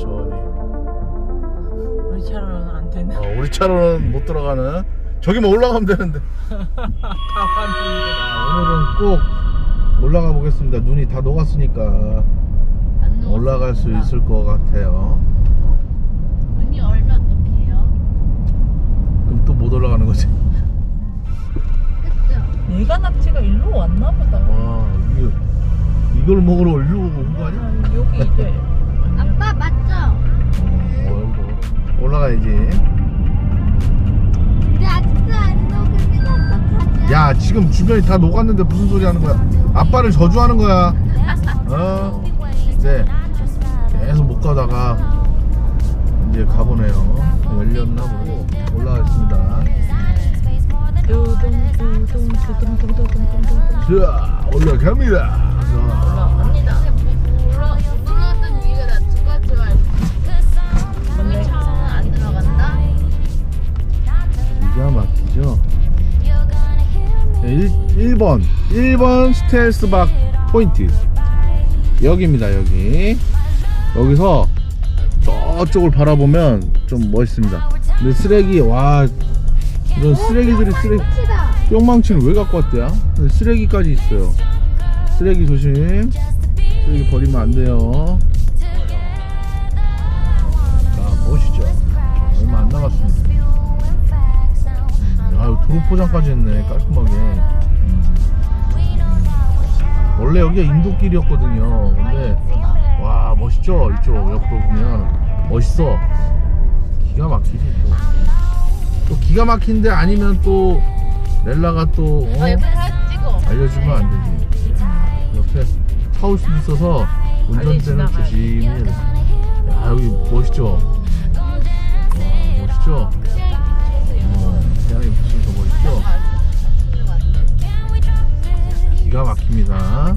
천천히. 우리 차로는 안 되나? 어, 우리 차로는 못 들어가는. 저기만 올라가면 되는데. 다 왔는데. 자, 오늘은 꼭 올라가 보겠습니다. 눈이 다 녹았으니까. 올라갈 수 있을 것 같아요. 눈이 얼면 어떡해요? 그럼 또 못 올라가는 거지. 얘가 낙지가 일로 왔나 보다. 와, 이게 이걸 먹으러 일로 온 거 아니야? 아, 여기 이제. 아빠 맞죠? 어, 올라가야지. 근데 아직도 안 녹으면 어떡하냐? 야, 지금 주변이 다 녹았는데 무슨 소리 하는 거야? 아빠를 저주하는 거야. 어? 네. 계속 못 가다가 이제 가보네요. 열렸나 보고 올라가겠습니다. 두둥 두둥 두둥 두둥 두둥 두둥. 자, 올라갑니다. 자, 올라갑니다. 1, 1번. 1번 스텔스 박 포인트. 여기입니다 여기. 여기서 저쪽을 바라보면 좀 멋있습니다. 근데 쓰레기 와 이런 쓰레기들이 쓰레기. 뿅망치는 왜 갖고? 근데 쓰레기까지 있어요. 쓰레기 조심. 쓰레기 버리면 안 돼요. 자 멋있죠? 얼마 안 남았습니다. 아유 도로 포장까지 했네 깔끔하게 원래 여기가 인도길이었거든요. 근데 와 멋있죠? 이쪽 옆으로 보면. 멋있어. 기가 막히지 또, 또 기가 막힌데 아니면 또 렐라가 또 어? 어, 옆에 찍어. 알려주면 안 되지. 옆에 차올 수도 있어서 운전대는 지나가야 조심히 해야 돼. 야 여기 멋있죠? 와 멋있죠 기가 막힙니다.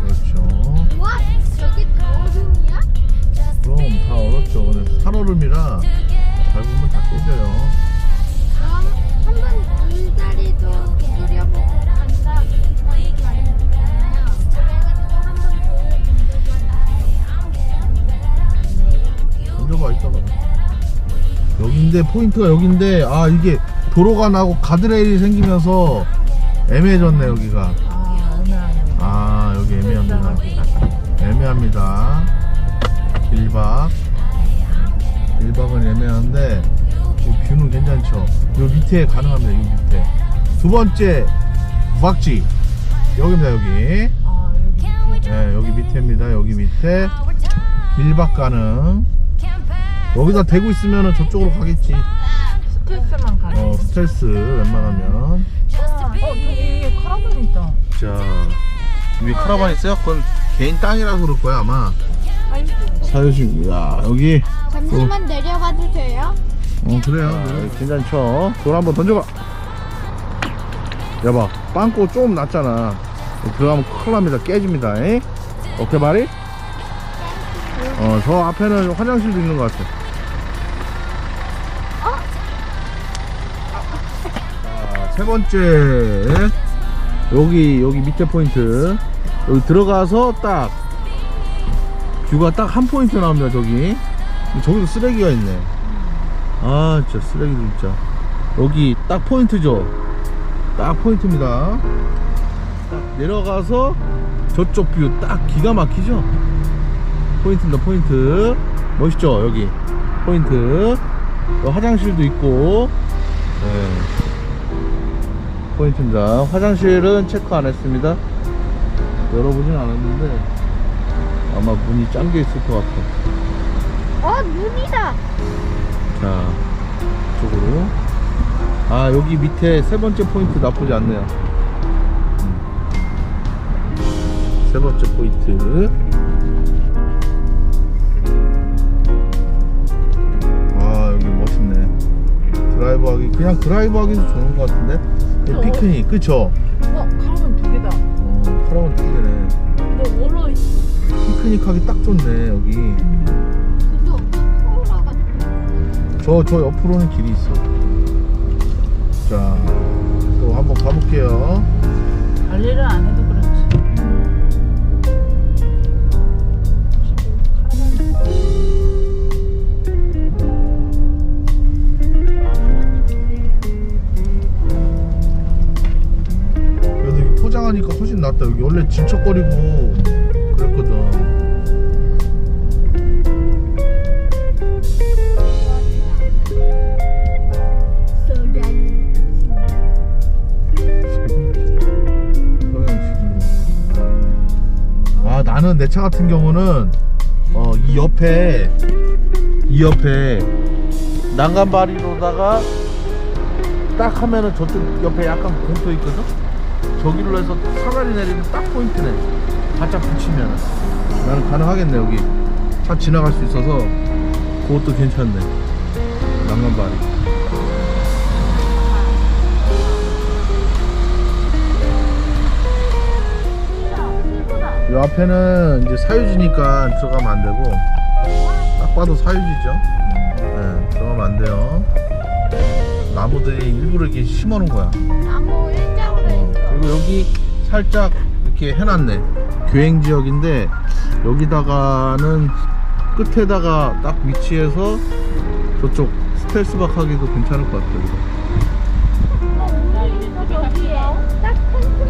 그렇죠. 우와, 저기 거울이야? 그럼 다 얼었죠. 근데 산얼음이라 밟으면 다 깨져요. 그럼 한번 물다리도 간다. 던져봐 이따가 여긴데 포인트가 여긴데 아 이게 도로가 나고 가드레일이 생기면서 애매해졌네 여기가. 아 애매하네. 아 여기 애매합니다. 애매합니다. 1박. 1박은 애매한데 이 뷰는 괜찮죠? 요 밑에 가능합니다 요 밑에. 두 번째 무박지. 여기입니다 여기. 아 여기. 네, 여기 밑에입니다 여기 밑에. 1박 가능. 여기다 대고 있으면 저쪽으로 가겠지 스트레스만 가네. 어 스트레스 웬만하면 어 저기 카라반 있다. 자 위에 카라반 있어요? 그건 개인 땅이라서 그럴 거야 아마. 사유식 야 여기 잠시만 내려가도 돼요? 어 그래요 괜찮죠 돌 한번 던져봐 여봐 빵꾸 좀 났잖아 들어가면 큰일 납니다 깨집니다 에? 오케이 말이? 어 저 앞에는 화장실도 있는 것 같아 세 번째. 여기 여기 밑에 포인트. 여기 들어가서 딱 뷰가 딱 한 포인트 나옵니다 저기. 저기도 쓰레기가 있네. 아 진짜 쓰레기도 진짜. 여기 딱 포인트죠? 딱 포인트입니다. 딱 내려가서 저쪽 뷰 딱 기가 막히죠? 포인트입니다 포인트. 멋있죠 여기? 포인트. 또 화장실도 있고. 네. 포인트입니다 화장실은 체크 안 했습니다 열어보진 않았는데 아마 문이 잠겨 있을 것 같아 어, 눈이다. 자, 이쪽으로. 아, 여기 밑에 세 번째 포인트 나쁘지 않네요. 음. 세 번째 포인트. 드라이브 하기, 그냥 드라이브 하기도 좋은 것 같은데? 그쵸? 피크닉, 그쵸? 어 카라반 두 개다. 어, 카라반 두 개네. 근데 원로 피크닉 하기 딱 좋네, 여기. 그래서 서울아가 저, 저 옆으로는 길이 있어. 자, 또 한번 가볼게요. 관리를 안 해도 질척거리고 그랬거든. 아 나는 내 차 같은 경우는 어 이 옆에 이 옆에 난간바리로다가 딱 하면은 저쪽 옆에 약간 공터 있거든 저기로 해서 사다리 내리면 딱 포인트네 바짝 붙이면 나는 가능하겠네 여기 차 지나갈 수 있어서 그것도 괜찮네 난간바리 이 앞에는 이제 사유지니까 들어가면 안 되고 딱 봐도 사유지죠. 네, 들어가면 안 돼요. 나무들이 일부러 이렇게 심어 놓은 거야. 나무 있어. 그리고 여기 살짝 이렇게 해놨네. 교행 지역인데 여기다가는 끝에다가 딱 위치해서 저쪽 스텔스 박 하기도 괜찮을 것 같아요. 이거.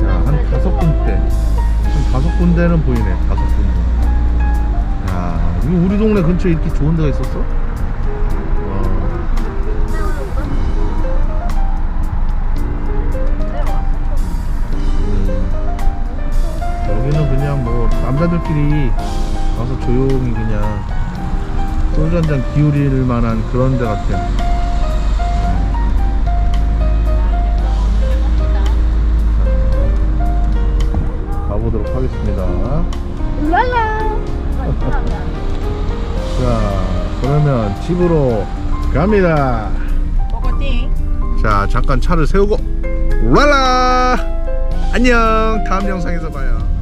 자, 한 다섯 군데. 한 다섯 군데는 보이네. 다섯 군데. 야, 이거 우리 동네 근처에 이렇게 좋은 데가 있었어? 남자들끼리 가서 조용히 그냥 소주 한잔 기울일 만한 그런 데 같아요. 가보도록 하겠습니다. 랄라. 자, 그러면 집으로 갑니다. 자, 잠깐 차를 세우고, 랄라! 안녕! 다음 영상에서 봐요.